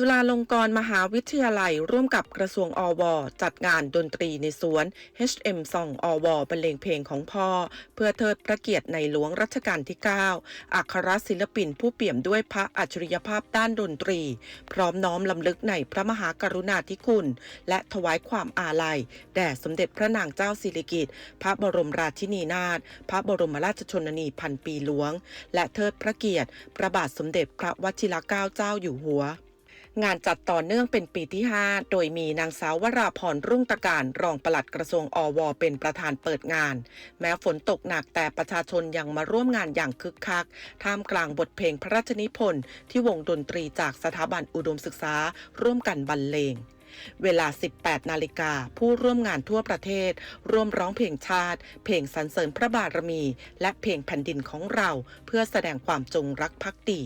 จุฬาลงกรณ์มหาวิทยาลัย ร่วมกับกระทรวงอว จัดงานดนตรีในสวน HM ส่องอวบรรเลงเพลงของพ่อ เพื่อเทิดพระเกียรติในหลวงรัชกาลที่ 9 อัครศิลปินผู้เปี่ยมด้วยพระอัจฉริยภาพด้านดนตรี พร้อมน้อมลำลึกในพระมหากรุณาธิคุณ และถวายความอาลัย แด่สมเด็จพระนางเจ้าสิริกิติ์พระบรมราชินีนาถพระบรมราชชนนีพันปีหลวง และเทิดพระเกียรติ พระบาทสมเด็จพระวชิรเกล้าเจ้าอยู่หัว งานจัดต่อเนื่องเป็นปีที่ 5 โดยมีนางสาววราพรรุ่งตะการ รองปลัดกระทรวงอว เป็นประธานเปิดงาน แม้ฝนตกหนักแต่ประชาชนยังมาร่วมงานอย่างคึกคัก ท่ามกลางบทเพลงพระราชนิพนธ์ที่วงดนตรีจากสถาบันอุดมศึกษา ร่วมกันบรรเลงเวลา 18 นาฬิกา ผู้ร่วมงานทั่วประเทศ ร่วมร้องเพลงชาติ เพลงสรรเสริญพระบารมี และเพลงแผ่นดินของเรา เพื่อแสดงความจงรักภักดี